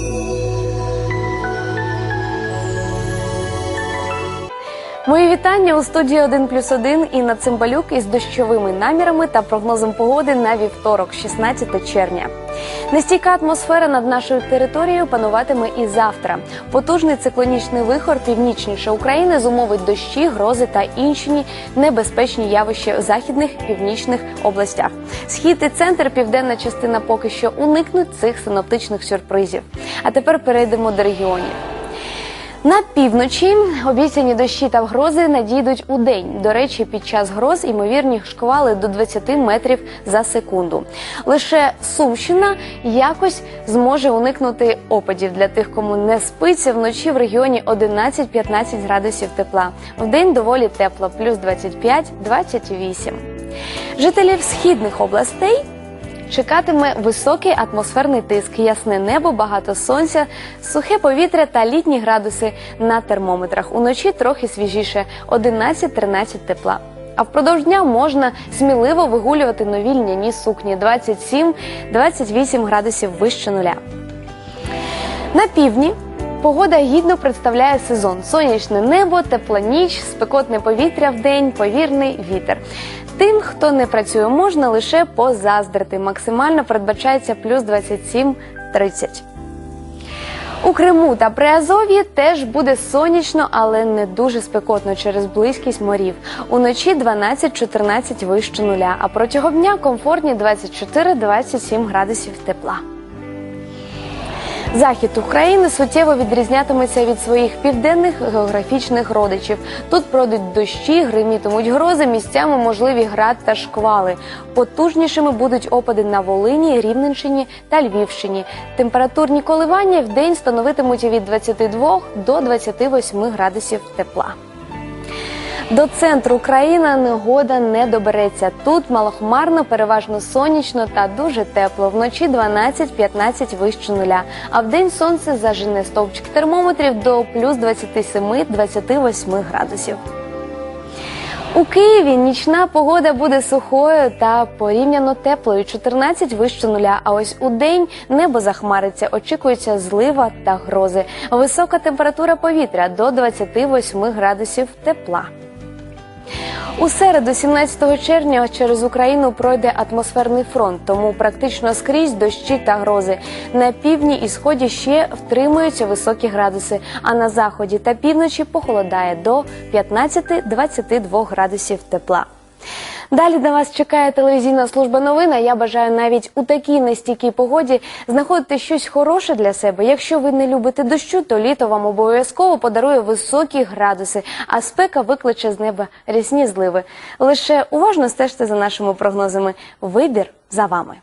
Thank you. Мої вітання у студії 1 плюс 1 Інна Цимбалюк із дощовими намірами та прогнозом погоди на вівторок, 16 червня. Нестійка атмосфера над нашою територією пануватиме і завтра. Потужний циклонічний вихор північніше України зумовить дощі, грози та інші небезпечні явища у західних північних областях. Схід і центр, південна частина поки що уникнуть цих синоптичних сюрпризів. А тепер перейдемо до регіонів. На півночі обіцяні дощі та грози надійдуть у день. До речі, під час гроз ймовірні шквали до 20 метрів за секунду. Лише Сумщина якось зможе уникнути опадів для тих, кому не спиться вночі в регіоні 11-15 градусів тепла. Вдень доволі тепло, плюс 25-28. Жителів східних областей Чекатиме високий атмосферний тиск, ясне небо, багато сонця, сухе повітря та літні градуси на термометрах. Уночі трохи свіжіше 11-13 тепла. А впродовж дня можна сміливо вигулювати нові льняні сукні 27-28 градусів вище нуля. На півдні погода гідно представляє сезон: сонячне небо, тепла ніч, спекотне повітря в день, повірний вітер. Тим, хто не працює, можна лише позаздрити. Максимально передбачається плюс 27-30. У Криму та Приазов'ї теж буде сонячно, але не дуже спекотно через близькість морів. Уночі 12-14 вище нуля, а протягом дня комфортні 24-27 градусів тепла. Захід України суттєво відрізнятиметься від своїх південних географічних родичів. Тут пройдуть дощі, гримітимуть грози, місцями можливі град та шквали. Потужнішими будуть опади на Волині, Рівненщині та Львівщині. Температурні коливання в день становитимуть від 22 до 28 градусів тепла. До центру країни негода не добереться. Тут малохмарно, переважно сонячно та дуже тепло. Вночі 12-15 вище нуля. А вдень сонце зажене стовпчик термометрів до плюс 27-28 градусів. У Києві нічна погода буде сухою та порівняно теплою 14 вище нуля. А ось у день небо захмариться, очікується злива та грози. Висока температура повітря до 28 градусів тепла. У середу, 17 червня, через Україну пройде атмосферний фронт, тому практично скрізь дощі та грози. На півдні і сході ще втримуються високі градуси, а на заході та півночі похолодає до 15-22 градусів тепла. Далі на вас чекає телевізійна служба новин. а Я бажаю навіть у такій нестійкій погоді знаходити щось хороше для себе. Якщо ви не любите дощу, то літо вам обов'язково подарує високі градуси, а спека викличе з неба рісні зливи. Лише уважно стежте за нашими прогнозами. Вибір за вами.